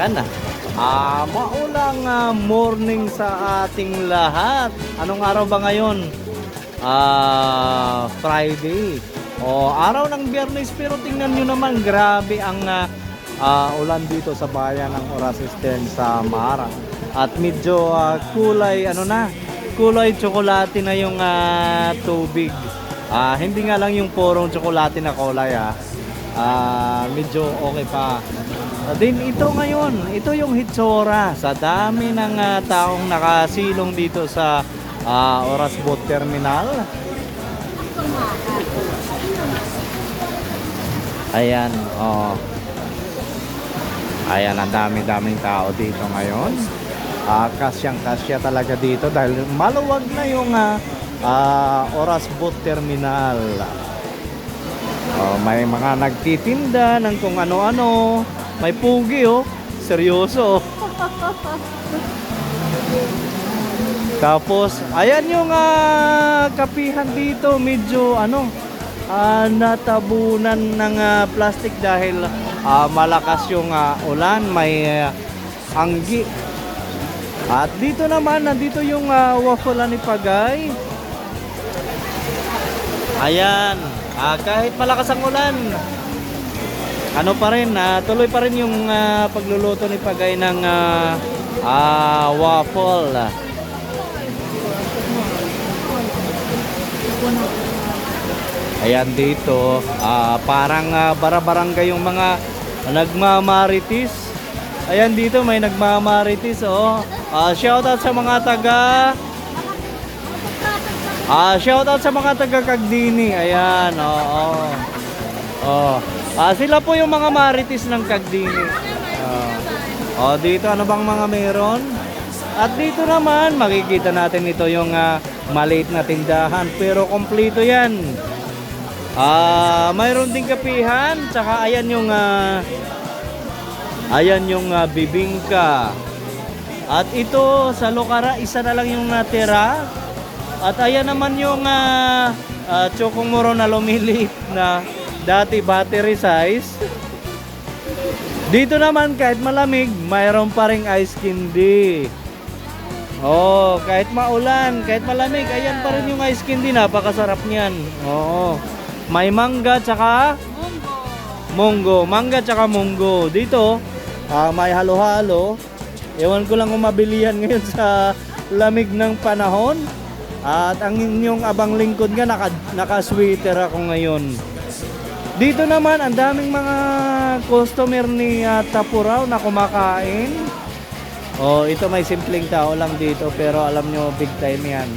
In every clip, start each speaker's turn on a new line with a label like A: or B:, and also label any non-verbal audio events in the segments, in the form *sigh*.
A: Ayan na. Ah, maulang ah, morning sa ating lahat. Anong araw ba ngayon? Ah, Friday. O araw ng Biyernes pero tingnan nyo naman grabe ang ah, ah, ulan dito sa bayan ng Orasisten sa Mara. At medyo ah, kulay ano na, kulay tsokolate na yung ah, tubig. Ah, hindi nga lang yung purong tsokolate na kulay ah. Ah, medyo okay pa. Ah, Din ito ngayon, ito yung Hitsora. Sa dami ng ah, taong nakasilong dito sa ah, Oras Boat Terminal. Ayan, oh. Ayan, ang dami-daming tao dito ngayon. Ah, kasyang-kasya talaga dito dahil maluwag na yung ah, ah, Oras Boat Terminal. May mga nagtitinda ng kung ano-ano. May pugi oh. Seryoso. Tapos, ayan yung ah, kapihan dito. Medyo ano, ah, natabunan ng ah, plastic dahil ah, malakas yung ah, ulan. May ah, anggi. At dito naman, nandito yung uh, waffle ni Pagay. Ayan. Ah, kahit malakas ang ulan, ano pa rin, ah, tuloy pa rin yung ah, pagluluto ni Pagay ng ah, ah, waffle. Ayan dito, ah, parang ah, bara-barangay yung mga nagmamaritis. Ayan dito may nagmamaritis oh. Ah, shout out sa mga taga Ah, shout out sa mga taga Kagdini. Ayan, oo. Oh. Ah, sila po yung mga maritis ng Kagdini. Oh. oh, dito ano bang mga meron? At dito naman makikita natin ito yung ah, maliit na tindahan pero kompleto 'yan. Ah, mayroon ding kapihan, tsaka ayan yung ah, ayan yung ah, bibingka. At ito sa Lokara, isa na lang yung natira. At ayan naman yung uh, uh, chokomoro na lumiliit na dati battery size. Dito naman kahit malamig, mayroon pa ring ice candy. Oh, kahit maulan, kahit malamig, ayan pa rin yung ice candy, napakasarap niyan. Oo. May mangga tsaka munggo. Mangga tsaka munggo. Dito, ah, may halo-halo. Ewan ko lang kung mabilihan *laughs* ngayon sa lamig ng panahon. At ang inyong abang lingkod nga, naka, naka-sweater ako ngayon. Dito naman, ang daming mga customer ni uh, Tapuraw na kumakain. Oh, ito may simpleng tao lang dito pero alam nyo big time yan.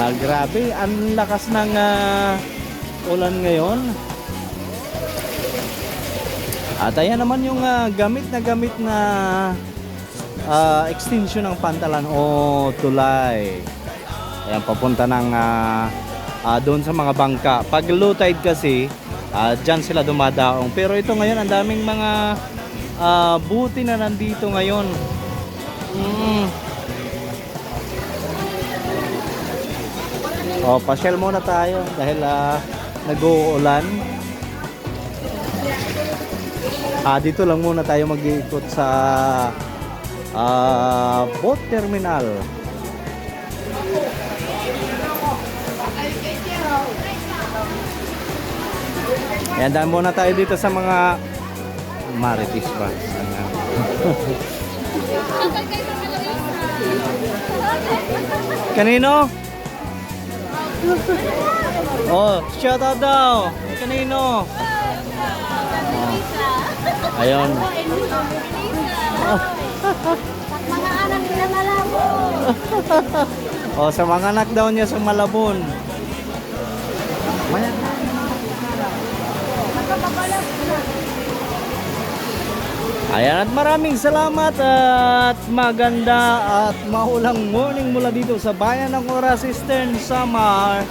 A: Ah, grabe, ang lakas ng ah, ulan ngayon. At ayan naman yung ah, gamit na gamit na ah, extension ng pantalan o tulay. Ayan, papunta ng ah, ah, doon sa mga bangka. Pag low tide kasi, ah, dyan sila dumadaong. Pero ito ngayon, ang daming mga ah, buti na nandito ngayon. Mm. O, pasyal muna tayo dahil ah, nag-uulan. Ah, dito lang muna tayo mag-iikot sa ah, boat terminal. Yan, daan muna tayo dito sa mga maritis pa. Ayan. Kanino? Oh, shout out daw. Kanino? Ayun.
B: Mga anak nila malabo.
A: Oh, sa mga anak daw niya sa Malabon. Maya. Ayan at maraming salamat at maganda at maulang morning mula dito sa bayan ng Oras Eastern Samar.